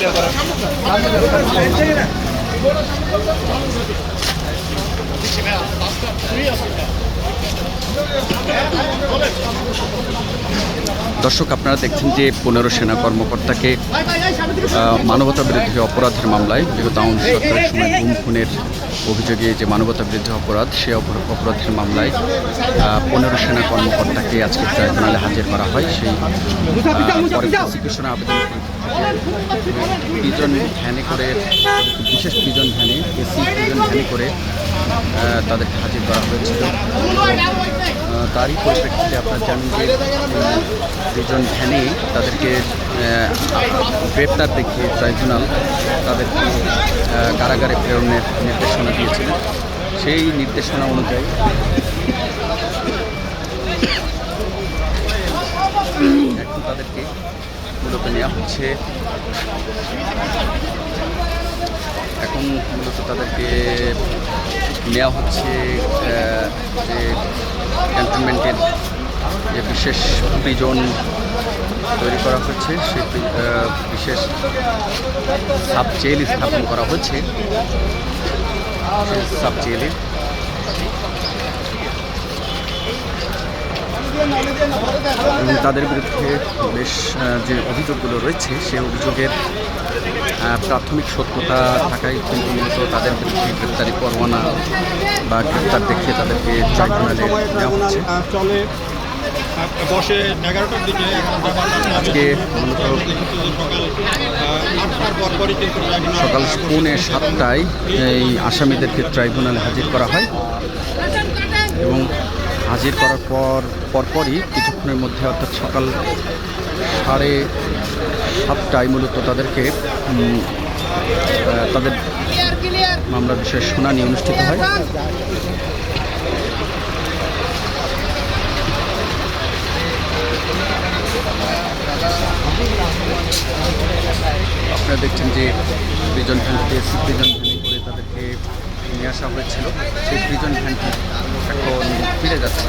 ব্যাপার দর্শক, আপনারা দেখছেন যে পনেরো সেনা কর্মকর্তাকে মানবতা বিরোধী অপরাধের মামলায় বিগত আওয়ামী সরকারের সময় গুম খুনের অভিযোগে যে মানবতা বিরোধী অপরাধ, সে অপরাধের মামলায় পনেরো সেনা কর্মকর্তাকে আজকে ট্রাইব্যুনালে হাজির করা হয়। সেই প্রসিকিউশনে আবেদন প্রিজন ভ্যানে করে, বিশেষ প্রিজন ভ্যানে, এসি প্রিজন ভ্যানে করে তাদেরকে হাজির করা হয়েছিল। তারই পরিপ্রেক্ষিতে আপনারা জানেন যে দুজন ভ্যানে তাদেরকে গ্রেপ্তার দেখিয়ে ট্রাইব্যুনাল তাদেরকে কারাগারে প্রেরণের নির্দেশনা দিয়েছিলেন সেই নির্দেশনা অনুযায়ী এখন তাদেরকে মূলত নেওয়া হচ্ছে। এখন মূলত তাদেরকে নেওয়া হচ্ছে যে ক্যান্টনমেন্টের যে বিশেষ প্রিজন তৈরি করা হচ্ছে সে বিশেষ সাব জেল স্থাপন করা হচ্ছে। সাব জেলে এবং তাদের বিরুদ্ধে বেশ যে অভিযোগগুলো রয়েছে সেই অভিযোগের প্রাথমিক সত্যতা থাকায় কিন্তু মূলত তাদের বিরুদ্ধে গ্রেপ্তারি পরোয়ানা বা গ্রেপ্তার দেখিয়ে তাদেরকে ট্রাইব্যুনালে নেওয়া হচ্ছে। আজকে সকাল পৌনে সাতটায় এই আসামিদেরকে ট্রাইব্যুনালে হাজির করা হয়। হাজির করার পর, পরপরই কিছুক্ষণের মধ্যে, অর্থাৎ সকাল সাড়ে সাতটায় মূলত তাদেরকে তাদের মামলার বিষয়ে শুনানি অনুষ্ঠিত হয়। আপনারা দেখছেন যে প্রিজন ভ্যানকে এসি প্রিজন ভ্যানে নিয়ে আসা হয়েছিল সেই প্রিজন ভ্যানটি এখন ফিরে যাচ্ছে।